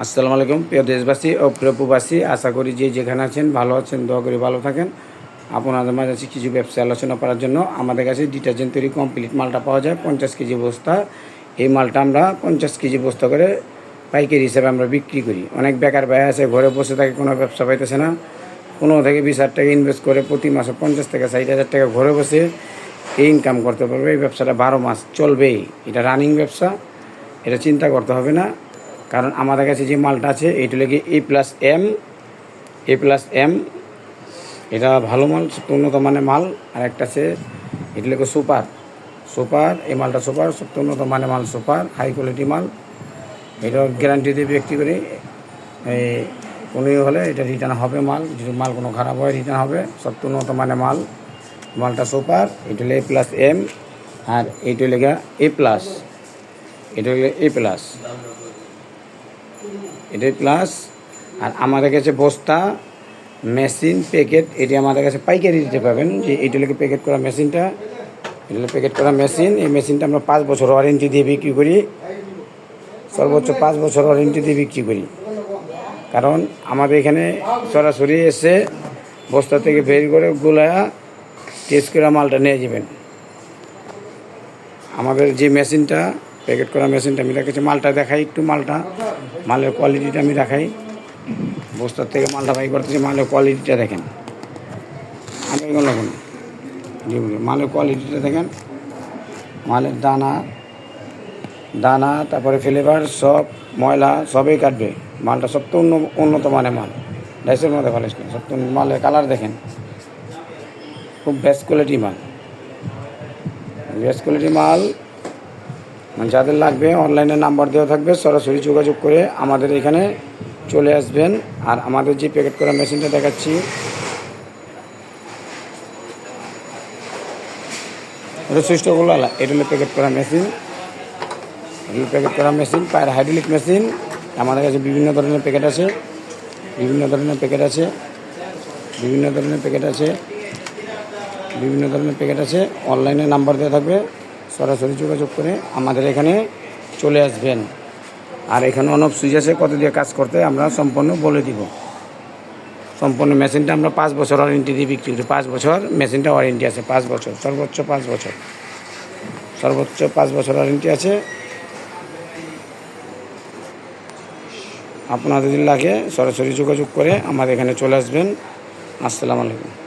আসসালামু আলাইকুম, প্রিয় দেশবাসী ও প্রিয় প্রবাসী, আশা করি যে যেখানে আছেন ভালো আছেন, দোয়া করি ভালো থাকেন। আপনাদের মাঝে আছে কিছু ব্যবসা আলোচনা করার জন্য। আমাদের কাছে ডিটারজেন্ট তৈরি কমপ্লিট মালটা পাওয়া যায়, পঞ্চাশ কেজি বস্তা। এই মালটা আমরা পঞ্চাশ কেজি বস্তা করে পাইকারি হিসাবে আমরা বিক্রি করি। অনেক বেকার ব্যয় আছে, ঘরে বসে থাকে, কোনো ব্যবসা পাইতেছে না। পনেরো থেকে বিশ হাজার টাকা ইনভেস্ট করে প্রতি মাসে পঞ্চাশ থেকে ষাট হাজার টাকা ঘরে বসে এই ইনকাম করতে পারবে। এই ব্যবসাটা বারো মাস চলবেই। এটা রানিং ব্যবসা, এটা চিন্তা করতে হবে না। কারণ আমাদের কাছে যে মালটা আছে এইটা লেগে A plus M A plus M এটা ভালো মাল, উন্নত মানের মাল। আর একটা আছে, এটা লেগে সুপার। সুপার, এই মালটা সুপার সবচেয়ে উন্নত মানের মাল সুপার হাই কোয়ালিটি মাল। এটা গ্যারান্টি দিয়ে বিক্রি করি। এই কোনো ইয়ে হলে এটা রিটার্ন হবে মাল। যদি মাল কোনো খারাপ হয় রিটার্ন হবে। সবচেয়ে উন্নত মানের মাল। মালটা সুপার, এটা হলে এ প্লাস এম আর এইটা লেগে এ প্লাস এটা হলে এ প্লাস এটাই প্লাস আর আমাদের কাছে বস্তা মেশিন প্যাকেট এটি আমাদের কাছে পাইকারি দিতে পাবেন যে এইটা লেগে প্যাকেট করা মেশিনটা এটা প্যাকেট করা মেশিন এই মেশিনটা আমরা পাঁচ বছর ওয়ারেন্টি দিয়ে বিক্রি করি, সর্বোচ্চ পাঁচ বছর ওয়ারেন্টি দিয়ে বিক্রি করি। কারণ আমাদের এখানে সরাসরি এসে বস্তা থেকে বের করে গোলায়া টেস্ট করে মালটা নিয়ে যাবেন। আমাদের যে মেশিনটা প্যাকেট করা মেশিনটা আমি রেখেছি। মালটা দেখাই একটু মালটা। মালের কোয়ালিটিটা আমি দেখাই। বস্তার থেকে মালটা বাই করতেছি, মালের কোয়ালিটিটা দেখেন। আমি এগুলো মালের কোয়ালিটিটা দেখেন। মালের দানা দানা, তারপরে ফ্লেভার সব ময়লা, সবই কাটবে। মালটা সব তো উন্ন উন্নত মানের মাল। ডাইসের মধ্যে ভালো না সব তো মালের কালার দেখেন। খুব বেস্ট কোয়ালিটি মাল। বেস্ট কোয়ালিটি মাল যাদের লাগবে অনলাইনে নাম্বার দেওয়া থাকবে, সরাসরি যোগাযোগ করে আমাদের এখানে চলে আসবেন। আর আমাদের যে প্যাকেট করা মেশিনটা দেখাচ্ছি। এটা এটা প্যাকেট করা মেশিন এগুলো প্যাকেট করা মেশিন পায়ের হাইড্রোলিক মেশিন আমাদের কাছে বিভিন্ন ধরনের প্যাকেট আছে। বিভিন্ন ধরনের প্যাকেট আছে। বিভিন্ন ধরনের প্যাকেট আছে। বিভিন্ন ধরনের প্যাকেট আছে। অনলাইনে নাম্বার দেওয়া থাকবে। সরাসরি যোগাযোগ করে আমাদের এখানে চলে আসবেন। আর এখানে অনব সুইচ আছে, কত দিয়ে কাজ করতে আমরা সম্পূর্ণ বলে দিব। সম্পূর্ণ মেশিনটা আমরা পাঁচ বছর ওয়ারেন্টি দিয়ে বিক্রি করি। পাঁচ বছর মেশিনটা ওয়ারেন্টি আছে, পাঁচ বছর, সর্বোচ্চ পাঁচ বছর। সর্বোচ্চ পাঁচ বছর ওয়ারেন্টি আছে। আপনাদের লাগে সরাসরি যোগাযোগ করে আমাদের এখানে চলে আসবেন। আসসালামু আলাইকুম।